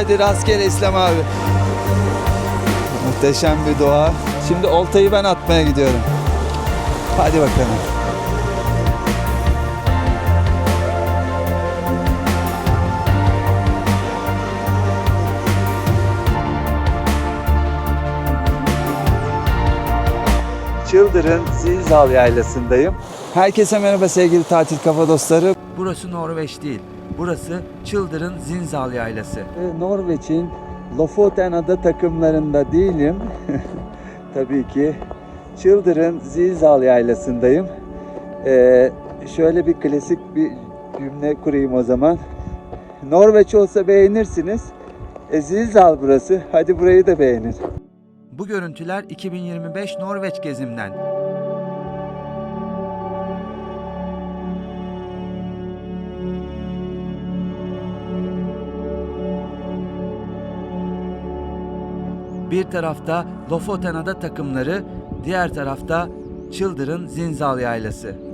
Hadi rastgele İslam abi. Muhteşem bir doğa. Şimdi oltayı ben atmaya gidiyorum. Hadi bakalım. Çıldır'ın Zilzal Yaylası'ndayım. Herkese merhaba sevgili tatil kafa dostları. Burası Norveç değil. Burası Çıldır'ın Zinzal Yaylası. Ee, Norveç'in Lofoten ada takımlarında değilim. Tabii ki Çıldır'ın Zilzal Yaylası'ndayım. Ee, şöyle bir klasik bir cümle kurayım o zaman. Norveç olsa beğenirsiniz. E, Zilzal burası. Hadi burayı da beğenin. Bu görüntüler 2025 Norveç gezimden. Bir tarafta Lofoten ada takımları, diğer tarafta Çıldır'ın Zinzal Yaylası.